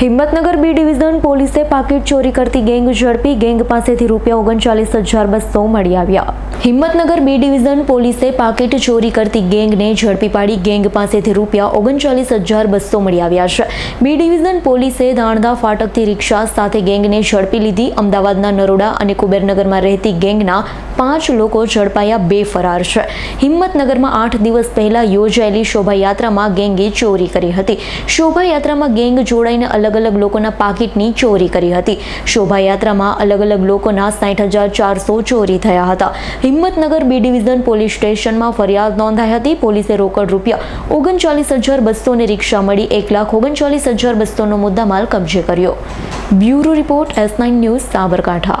Himmatnagar B division પોલીસે પાકીટ ચોરી કરતી ગેંગ ઝડપી ગેંગ પાસેથી રૂપિયા ઓગણચાલીસ હજાર બસો મળી આવ્યા. હિંમતનગર બી ડિવિઝન પોલીસે પાકીટ ચોરી કરતી ગેંગને ઝડપી પાડી ગેંગ પાસેથી રૂપિયા ઓગણચાલીસ હજાર બસો મળી આવ્યા છે. બી ડિવિઝન પોલીસે દાણદા ફાટકથી રિક્ષા સાથે ગેંગને ઝડપી લીધી. અમદાવાદના નરોડા અને કુબેરનગરમાં રહેતી ગેંગના પાંચ લોકો ઝડપાયા બે ફરાર છે. હિંમતનગરમાં આઠ દિવસ પહેલા યોજાયેલી શોભાયાત્રામાં ગેંગે ચોરી કરી હતી. શોભાયાત્રામાં ગેંગ જોડાઈને અલગ અલગ લોકોના પાકીટની ચોરી કરી હતી. શોભાયાત્રામાં અલગ અલગ લોકોના સાઠ હજાર ચારસો ચોરી થયા હતા. હિંમતનગર બી ડિવિઝન પોલીસ સ્ટેશનમાં ફરિયાદ નોંધાઈ હતી. પોલીસે રોકડ રૂપિયા ઓગણચાલીસ હજાર બસોને રિક્ષા મળી એક લાખ ઓગણચાલીસ હજાર બસોનો મુદ્દામાલ કબજે કર્યો. Bureau report S nine news Sabarkantha.